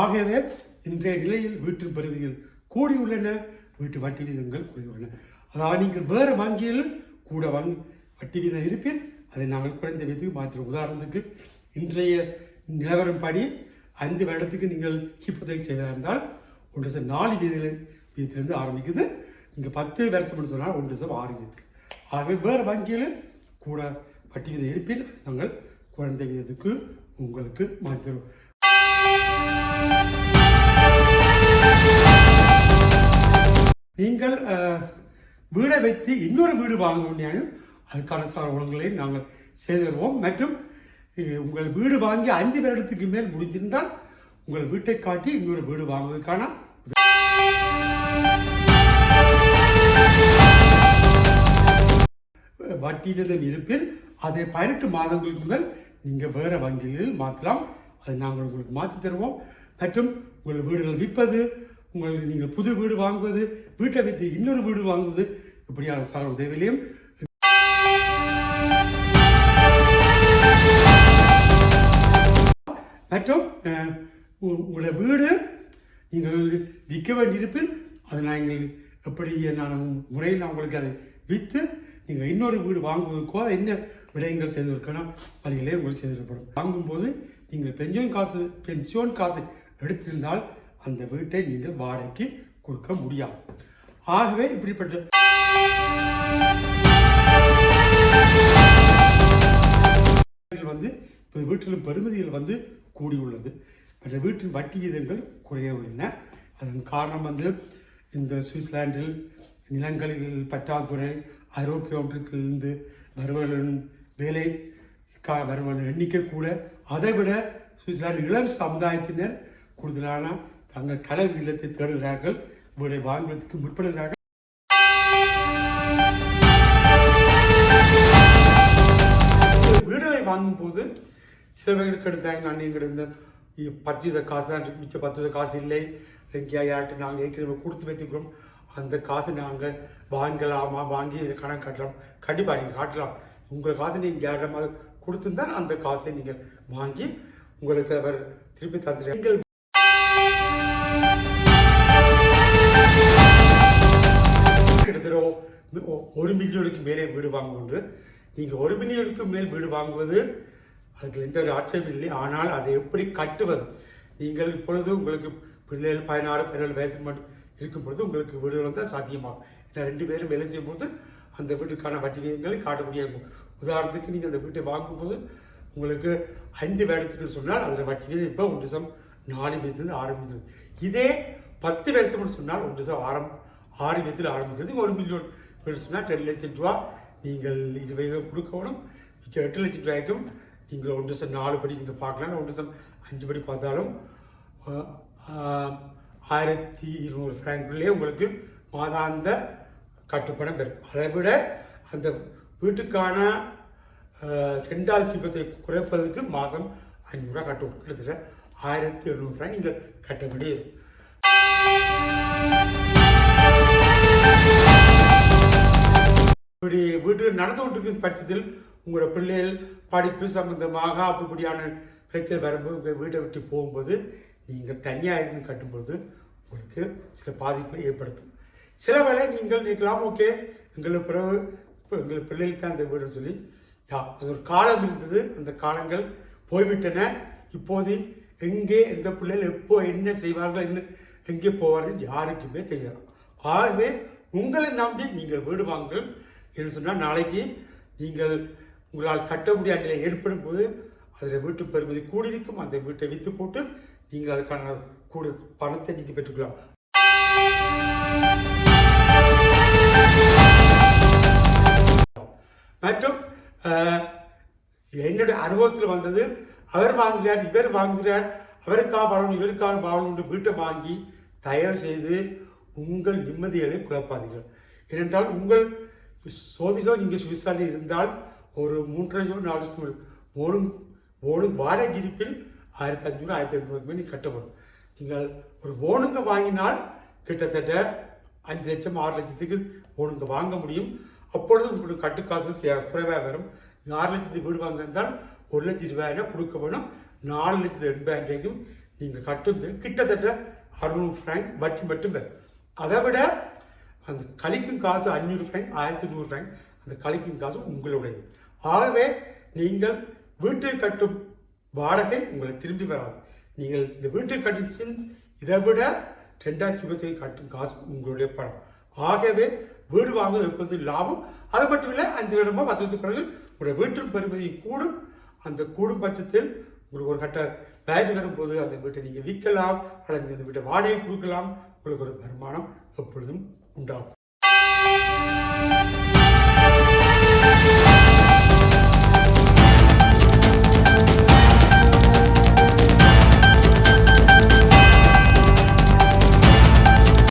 ஆகவே இன்றைய நிலையில் வீட்டு பெறுவீர்கள் கூடியுள்ளன வீட்டு வட்டி விகிதங்கள் குறையுள்ளன அதாவது நீங்கள் வேறு வங்கியில் கூட வங்கி வட்டி விகிதம் இருப்பின் அதை நாங்கள் குறைந்த வீதத்துக்கு மாற்றுறோம் உதாரணத்துக்கு இன்றைய நிலவரப்படி ஐந்து வருடத்துக்கு நீங்கள் ஹிப்போதைக் செய்வதாக இருந்தால் ஒன்று சார் நாலு வீதியில் வீதத்திலிருந்து ஆரம்பிக்குது. நீங்கள் பத்து வருஷம்னு சொன்னால் ஒன்று சார் ஆறு வீதத்தில். ஆகவே வேறு வங்கியில் கூட வட்டி விகிதம் இருப்பின் நாங்கள் குறைந்த வீதத்துக்கு உங்களுக்கு மாற்றுறோம் நீங்கள் வீடை வைத்து இன்னொரு வீடு வாங்க வேண்டியாலும் அதுக்கான சார் நாங்கள் செய்திருவோம் மற்றும் உங்கள் வீடு வாங்கி ஐந்து வருடத்துக்கு மேல் முடிந்திருந்தால் உங்கள் வீட்டை காட்டி இன்னொரு வீடு வாங்குவதற்கான வட்டி விதம் இருப்பில் அதை பதினெட்டு மாதங்களுக்கு முதல் நீங்கள் வேறு வங்கிகளில் மாற்றலாம். அதை நாங்கள் உங்களுக்கு மாற்றி தருவோம். மற்றும் உங்கள் வீடுகள் விற்பது உங்கள் நீங்கள் புது வீடு வாங்குவது வீட்டை வைத்து இன்னொரு வீடு வாங்குவது இப்படியான சார் உதவியிலையும் மற்றும் உ- உங்களுடைய வீடு நீங்கள் விற்க வேண்டியிருப்பில் அதை நாங்கள் எப்படி நான் முறையில் நான் உங்களுக்கு அதை விற்று நீங்கள் இன்னொரு வீடு வாங்குவதற்கோ என்ன விடயங்கள் செய்வதற்கான வழிகளே உங்களுக்கு செய்திருக்கப்படும் வாங்கும்போது நீங்கள் பென்ஷன் காசு பென்ஷன் காசு எடுத்திருந்தால் அந்த வீட்டை நீங்கள் வாடகைக்கு கொடுக்க முடியாது. ஆகவே இப்படிப்பட்ட வந்து இப்போ வீட்டிலும் பெருமதிகள் வந்து கூடியுள்ளது. மற்ற வீட்டின் வட்டி வீதங்கள் குறைய உள்ளன. அதன் காரணம் வந்து இந்த சுவிட்சர்லாந்தில் நிலங்களில் பற்றாக்குறை ஐரோப்பிய ஒன்றியத்திலிருந்து வருவர்களின் வேலை கா வருவர்களின் எண்ணிக்கை கூட அதை விட சுவிட்சர்லாந்து இளம் சமுதாயத்தினர் கூடுதலான தங்கள் கலை இல்லத்தை தேடுகிறார்கள் இவருடைய வாங்குவதற்கு முற்படுகிறார்கள். வீடுகளை வாங்கும் போது சில பேருக்கு எடுத்தாங்க நான் நீங்கள் இருந்த பத்து வித காசு தான் இருக்கு, மிச்சம் பத்து வித காசு இல்லை. யார்கிட்ட நாங்கள் ஏற்கனவே கொடுத்து வைத்துக்கிறோம் அந்த காசை நாங்கள் வாங்கலாமா? வாங்கி கணக்கு காட்டலாம். கண்டிப்பாக நீங்கள் காட்டலாம். உங்கள் காசை நீங்கள் யாரிடமாக கொடுத்துருந்தால் அந்த காசை நீங்கள் வாங்கி உங்களுக்கு அவர் திருப்பி தந்துடுறாங்க ஒரு மில்லியனுக்கு மேலே வீடு வாங்குவது நீங்கள் ஒரு மில்லியனுக்கு மேல் வீடு வாங்குவது அதுக்கு எந்த ஒரு ஆட்சேபம் இல்லை. ஆனால் அதை எப்படி கட்டுவது? நீங்கள் இப்பொழுது உங்களுக்கு பிள்ளைகள் பதினாறு பதினேழு வயசு மட்டும் இருக்கும் பொழுது உங்களுக்கு வீடுகள் தான் சாத்தியமாகும். ஏன்னா ரெண்டு பேரும் வேலை செய்யும்போது அந்த வீட்டுக்கான வட்டி விகிதங்களை காட்ட உதாரணத்துக்கு நீங்கள் அந்த வீட்டை வாங்கும்போது உங்களுக்கு ஐந்து வருடத்துக்கு சொன்னால் அதில் வட்டி வீதம் இப்போ ஒன்று சம் நாலு வீதத்தில் ஆரம்பிக்கிறது இதே பத்து வருஷம்னு சொன்னால் ஒன்று சம் ஆரம் ஆறு வீதத்தில் ஆரம்பிக்கிறது ஒரு மில்லியன் சொன்னால் ரெண்டு லட்சம் ரூபா நீங்கள் இருபது கொடுக்கணும் மிச்சம் எட்டு லட்சம் ரூபாய்க்கும் நீங்கள் ஒன்று சம் நாலு படி நீங்கள் பார்க்கலாம். ஒன்று சம் அஞ்சு படி பார்த்தாலும் ஆயிரத்தி இருநூறு ஃப்ராங்க்லேயே உங்களுக்கு மாதாந்த கட்டுப்பணம் பெறும் அதை விட அந்த வீட்டுக்கான ரெண்டாவது தீபத்தை குறைப்பதற்கு மாதம் ஐநூறுரூவா கட்டணும் கிட்டத்தட்ட ஆயிரத்தி எழுநூறு ஃப்ராங்க் நீங்கள் கட்ட வேண்டியது. இப்படி வீட்டில் நடந்து கொண்டிருக்கும் பட்சத்தில் உங்களோட பிள்ளைகள் படிப்பு சம்பந்தமாக அப்படிப்படியான பிரச்சனை வரும்போது வீட்டை விட்டு போகும்போது நீங்கள் தனியாக இருந்து கட்டும்பொழுது உங்களுக்கு சில பாதிப்பை ஏற்படுத்தும். சில வேளை நீங்கள் நினைக்கலாம் ஓகே எங்களுக்கு பிறகு இப்போ எங்கள் பிள்ளைகளுக்கு தான் இந்த வீடுன்னு சொல்லி யா அது ஒரு காலம் இருந்தது அந்த காலங்கள் போய்விட்டன. இப்போது எங்கே எந்த பிள்ளைகள் எப்போ என்ன செய்வார்கள் என்ன எங்கே போவார்கள் யாருக்குமே தெரியாது. ஆகவே உங்களை நம்பி நீங்கள் வீடு வாங்குங்கள் என்று சொன்னால் நாளைக்கு நீங்கள் உங்களால் கட்ட முடியாத நிலை ஏற்படும் போது அதில் வீட்டு பெறுமதி கூடியிருக்கும். அந்த வீட்டை விற்று போட்டு நீங்கள் அதுக்கான கூட பணத்தை நீங்கள் பெற்றுக்கலாம். மற்றும் என்னுடைய அனுபவத்தில் வந்தது அவர் வாங்குகிறார் இவர் வாங்குகிறார் அவருக்காக வாழணும் இவருக்காக வாழணும் வீட்டை வாங்கி தயவு செய்து உங்கள் நிம்மதிகளை குழப்பாதீர்கள். ஏனென்றால் உங்கள் சோவிசோ நீங்கள் சுவிட்சர்லாண்டில் இருந்தால் ஒரு மூன்றரை நாலு வருஷம் ஓடும் ஓடும் வாடகை இருப்பில் ஆயிரத்தி அஞ்சூறு ஆயிரத்தி எட்நூறுக்கு மேல் கட்டப்படும். நீங்கள் ஒரு ஓனுங்க வாங்கினால் கிட்டத்தட்ட அஞ்சு லட்சம் ஆறு லட்சத்துக்கு ஓனுங்க வாங்க முடியும். அப்பொழுது உங்களுக்கு கட்டுக்காசு குறைவாக வரும். ஆறு லட்சத்துக்கு வீடு வாங்க இருந்தால் ஒரு லட்சம் ரூபாயினா கொடுக்க வேணும். நாலு லட்சத்து எண்பாயிரம் ரூபாய்க்கும் நீங்கள் கட்டுந்து கிட்டத்தட்ட அறுநூறு ஃப்ராங்க் வட்டி மட்டும் வரும். அதை விட அந்த கழிக்கும் காசு அஞ்சூறு ஃப்ராங்க் ஆயிரத்தி நூறு ஃப்ராங்க் அந்த கழிக்கும் காசு உங்களுடையது. ஆகவே நீங்கள் வீட்டை கட்டும் வாடகை உங்களை திரும்பி வராது. நீங்கள் இந்த வீட்டு கட்டும் சின்ஸ் இதை விட ரெண்டாயிரத்தி இருபத்தி கட்டும் காசு உங்களுடைய பணம். ஆகவே வீடு வாங்குவது எப்போது லாபம். அது மட்டும் இல்லை அஞ்சு வருடமோ பத்து வருஷத்துக்கு பிறகு உங்களுடைய வீட்டின் பெருமதி கூடும். அந்த கூடும் பட்சத்தில் உங்களுக்கு ஒரு கட்ட வயசு வரும்போது அந்த வீட்டை நீங்கள் விற்கலாம் அல்லது அந்த வீட்டை வாடகை கொடுக்கலாம். உங்களுக்கு ஒரு வருமானம் எப்பொழுதும் உண்டாகும்.